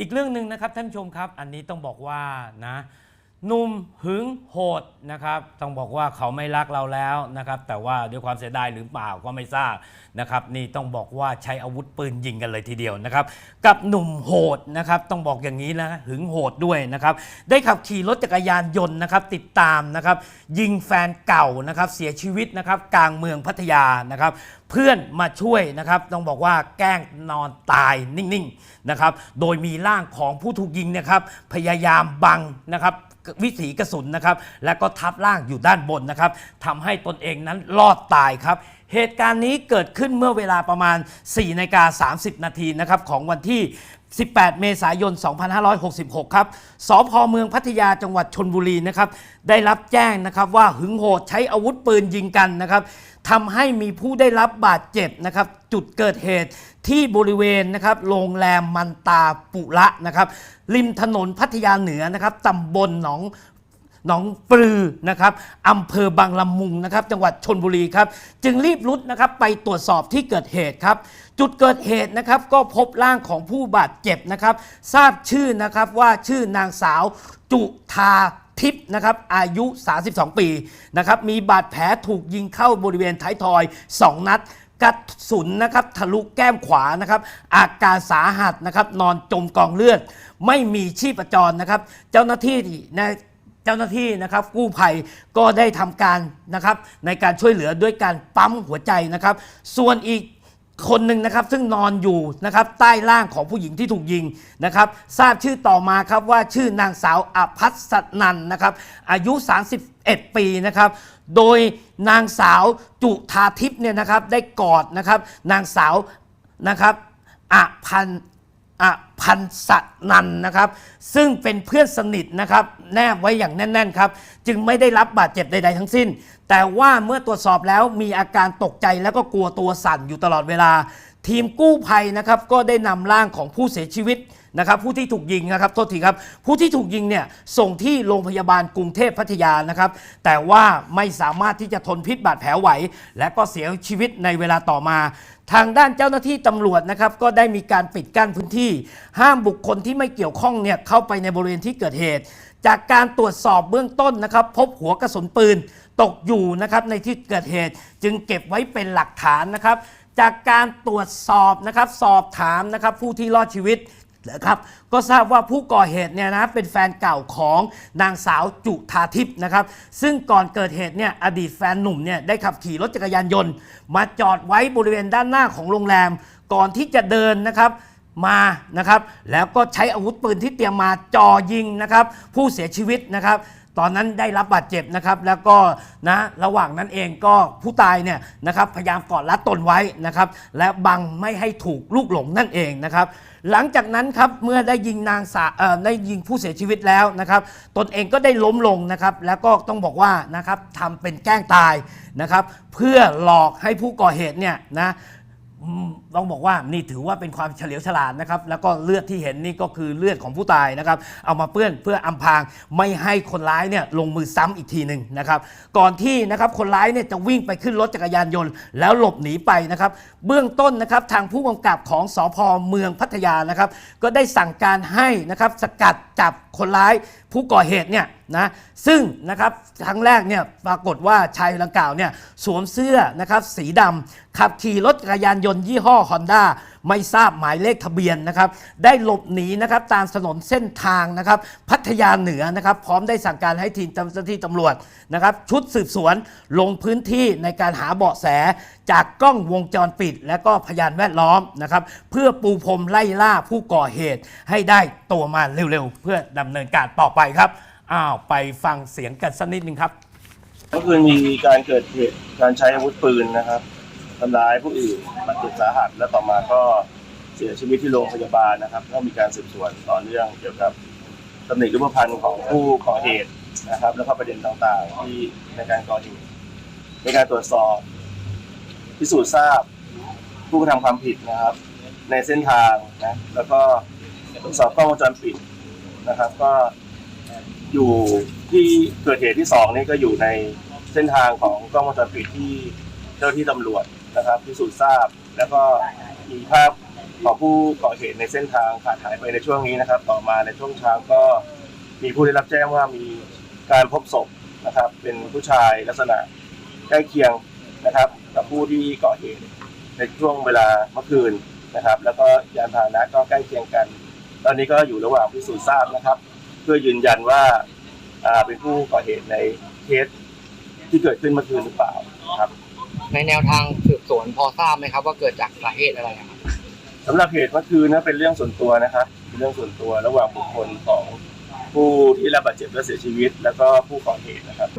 อีกเรื่องหนึ่งนะครับท่านผู้ชมครับ อันนี้ต้องบอกว่านะ หนุ่มหึงโหดนะครับต้องบอกว่าเขาไม่รักเราแล้วนะครับแต่ว่าด้วยความเสียดายหรือเปล่าก็ไม่ทราบนะครับนี่ต้องบอกว่าใช้อาวุธปืนยิงกันเลยทีเดียวนะครับกับหนุ่มโหดนะครับต้องบอกอย่างนี้นะหึงโหดด้วยนะครับได้ขับขี่รถจักรยานยนต์นะครับติดตามนะครับยิงแฟนเก่านะครับเสียชีวิตนะครับกลางเมืองพัทยานะครับเพื่อนมาช่วยนะครับต้องบอกว่าแกล้งนอนตายนิ่งๆนะครับโดยมีร่างของผู้ถูกยิงนะครับพยายามบังนะครับ วิถีกระสุนนะครับ และก็ทับร่างอยู่ด้านบนนะครับทำให้ตนเองนั้นรอดตายครับ เหตุการณ์นี้เกิดขึ้นเมื่อเวลาประมาณ4นาฬิกา30 นาทีนะครับของวันที่ 18 เมษายน 2566 ครับ สพเมืองพัทยาจังหวัดชนบุรีนะครับ ได้รับแจ้งนะครับว่าหึงโหดใช้อาวุธปืนยิงกันนะครับ ทำให้มีผู้ได้รับบาดเจ็บนะครับ จุดเกิดเหตุที่บริเวณนะครับโรงแรมมันตาปุระนะครับ ริมถนนพัทยาเหนือนะครับตำบลหนองหนองปลือนะครับอำเภอบางละมุงนะครับ จังหวัดชนบุรีครับ จึงรีบรุดนะครับไปตรวจสอบที่เกิดเหตุครับ จุดเกิดเหตุนะครับ ก็พบร่างของผู้บาดเจ็บนะครับ ทราบชื่อนะครับว่าชื่อนางสาวจุธาทิพย์นะครับอายุ 32 ปีนะครับมีบาดแผลถูกยิงเข้าบริเวณท้ายทอย 2 นัดกระสุนนะครับทะลุแก้มขวานะครับอาการสาหัสนะครับนอนจมกองเลือด ไม่มีชีพจรนะครับ เจ้าหน้าที่นะเจ้าหน้าที่นะครับกู้ภัยก็ได้ทำการนะครับในการช่วยเหลือด้วยการปั๊มหัวใจนะครับ ส่วนอีก คนหนึ่งนะครับซึ่งนอนอยู่นะครับใต้ร่างของผู้หญิงที่ถูกยิงนะครับ ทราบชื่อต่อมาครับว่าชื่อนางสาวอภัสนันนะครับ อายุ 31 ปีนะครับ โดยนางสาวจุธาทิพย์เนี่ยนะครับได้กอดนะครับ นางสาวนะครับอพันอ พันสนันนะครับ ซึ่งเป็นเพื่อนสนิทนะครับ แนบไว้อย่างแน่น ๆ ครับ จึงไม่ได้รับบาดเจ็บใด ๆ ทั้งสิ้น แต่ว่าเมื่อตรวจสอบแล้วมีอาการตกใจแล้วก็กลัวตัวสั่นอยู่ตลอดเวลา ทีมกู้ภัยนะครับก็ได้นำร่างของผู้เสียชีวิตนะครับผู้ที่ถูกยิงนะครับโทษทีครับผู้ที่ถูกยิงเนี่ยส่งที่โรงพยาบาลกรุงเทพพัทยานะครับแต่ว่าไม่สามารถที่จะทนพิษบาดแผลไหว และก็เสียชีวิตในเวลาต่อมา ทางด้านเจ้าหน้าที่ตำรวจนะครับก็ได้มีการปิดกั้นพื้นที่ห้ามบุคคลที่ไม่เกี่ยวข้องเนี่ยเข้าไปในบริเวณที่เกิดเหตุ จากการตรวจสอบเบื้องต้นนะครับ พบหัวกระสุนปืนตกอยู่นะครับในที่เกิดเหตุ จึงเก็บไว้เป็นหลักฐานนะครับ จากการตรวจสอบนะครับสอบถามนะครับผู้ที่รอดชีวิตนะครับก็ทราบว่าผู้ก่อเหตุเนี่ยนะเป็นแฟนเก่าของนางสาวจุธาทิพย์นะครับ ซึ่งก่อนเกิดเหตุเนี่ยอดีตแฟนหนุ่มเนี่ยได้ขับขี่รถจักรยานยนต์ มาจอดไว้บริเวณด้านหน้าของโรงแรม ก่อนที่จะเดินนะครับ มานะครับ แล้วก็ใช้อาวุธปืนที่เตรียมมาจ่อยิงนะครับ ผู้เสียชีวิตนะครับ ตอนนั้นได้รับบาดเจ็บนะครับ แล้วก็นะระหว่างนั้นเองก็ผู้ตายเนี่ยนะครับพยายามกอดรัดตนไว้นะครับ และบังไม่ให้ถูกลูกหลงนั่นเองนะครับ หลังจากนั้นครับเมื่อได้ยิงนางสาเอ่อได้ยิงผู้เสียชีวิตแล้วนะครับ ตนเองก็ได้ล้มลงนะครับ แล้วก็ต้องบอกว่านะครับทำเป็นแกล้งตายนะครับ เพื่อหลอกให้ผู้ก่อเหตุเนี่ยนะ ต้องบอกว่านี่ถือว่าเป็นความเฉลียวฉลาดนะครับ แล้วก็เลือดที่เห็นนี่ก็คือเลือดของผู้ตายนะครับ เอามาเปื้อนเพื่ออำพรางไม่ให้คนร้ายเนี่ยลงมือซ้ำอีกทีหนึ่งนะครับ ก่อนที่นะครับคนร้ายเนี่ยจะวิ่งไปขึ้นรถจักรยานยนต์ แล้วหลบหนีไปนะครับ เบื้องต้นนะครับทางผู้กำกับของสพเมืองพัทยานะครับ ก็ได้สั่งการให้นะครับสกัดจับคนร้ายผู้ก่อเหตุเนี่ย นะซึ่งนะครับครั้งแรกเนี่ยปรากฏว่าชายดังกล่าวเนี่ยสวมเสื้อนะครับสีดำขับขี่รถจักรยานยนต์ยี่ห้อ Honda ไม่ทราบหมายเลขทะเบียนนะครับได้หลบหนีนะครับตามถนนเส้นทางนะครับพัทยาเหนือนะครับพร้อมได้สั่งการให้ทีมเจ้าหน้าที่ตำรวจนะครับชุดสืบสวนลงพื้นที่ในการหาเบาะแสจากกล้องวงจรปิด และก็พยานแวดล้อมนะครับเพื่อปูพรมไล่ล่าผู้ก่อเหตุให้ได้ตัวมาเร็วๆ เพื่อดำเนินการต่อไปครับ อ้าวไปฟังเสียงกันสักนิดหนึ่งครับ เมื่อคืนมีการเกิดเหตุการใช้อาวุธปืนนะครับทำร้ายผู้อื่นบาดเจ็บสาหัสและต่อมาก็เสียชีวิตที่โรงพยาบาลนะครับก็มีการสืบสวนต่อเนื่องเกี่ยวกับตำหนิรูปพรรณของผู้ก่อเหตุนะครับ แล้วก็ประเด็นต่างๆที่ในการก่อเหตุในการตรวจสอบพิสูจน์ทราบผู้กระทำความผิดนะครับ ในเส้นทางนะแล้วก็ตรวจสอบกล้องวงจรปิดนะครับ ก็ อยู่ที่เกิดเหตุที่สองนี่ก็อยู่ในเส้นทางของกล้องวงจรปิดที่เจ้าที่ตำรวจนะครับพิสูจน์ทราบ แล้วก็มีภาพของผู้ก่อเหตุในเส้นทางขาดหายไปในช่วงนี้นะครับ ต่อมาในช่วงเช้าก็มีผู้ได้รับแจ้งว่ามีการพบศพนะครับ เป็นผู้ชายลักษณะใกล้เคียงนะครับ กับผู้ที่ก่อเหตุในช่วงเวลาเมื่อคืนนะครับ แล้วก็ยานพาหนะก็ใกล้เคียงกัน ตอนนี้ก็อยู่ระหว่างพิสูจน์ทราบนะครับ เพื่อยืนยันว่าอ่าเป็นผู้ก่อเหตุในเคสที่เกิดขึ้นเมื่อคืนหรือเปล่าครับในแนวทางสืบสวนพอทราบไหมครับ ว่าเกิดจากสาเหตุอะไรครับสำหรับเหตุเมื่อคืนนะเป็นเรื่องส่วนตัวนะครับเป็นเรื่องส่วนตัวระหว่างบุคคลของผู้ที่รับบาดเจ็บและเสียชีวิต แล้วก็ผู้ก่อเหตุนะครับ